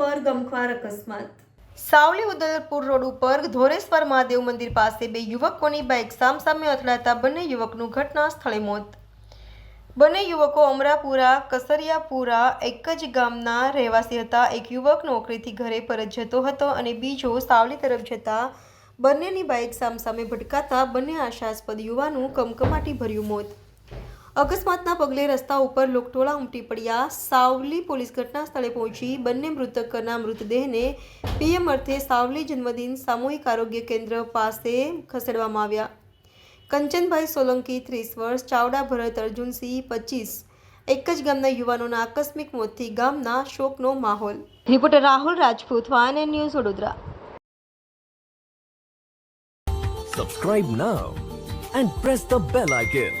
ગમખ્વાર અકસ્માત. સાવલી ઉદલપુર રોડ ઉપર ધોરેશ્વર મહાદેવ મંદિર પાસે બે યુવકોની બાઇક સામસામે અથડાતા બંને યુવકનું ઘટના સ્થળે મોત. બંને યુવકો અમરાપુરા, કસરિયાપુરા, એક જ ગામના રહેવાસી હતા. એક યુવક નોકરીથી ઘરે પરત જતો હતો અને બીજો સાવલી તરફ જતા બંનેની બાઇક સામસામે ભટકાતા બંને આશાસ્પદ યુવાનું કમકમાટી ભર્યું મોત. અકસ્માતના પગલે રસ્તા ઉપર લોકટોળા ઉમટી પડ્યા. સાવલી પોલીસ ઘટના સ્થળે પહોંચી બંને મૃતકના મૃતદેહને પીએમ અર્થે સાવલી જન્મદિન સામૂહિક આરોગ્ય કેન્દ્ર પાસે ખસેડવામાં આવ્યા. કંચનભાઈ સોલંકી ત્રીસ વર્ષ ચાવડા ભરત અર્જુનસિંહ પચીસ. એક જ ગામના યુવાનોના આકસ્મિક મોતથી ગામના શોકનો માહોલ. Reporter Rahul Rajput one news Vadodara. Subscribe now and press the bell icon.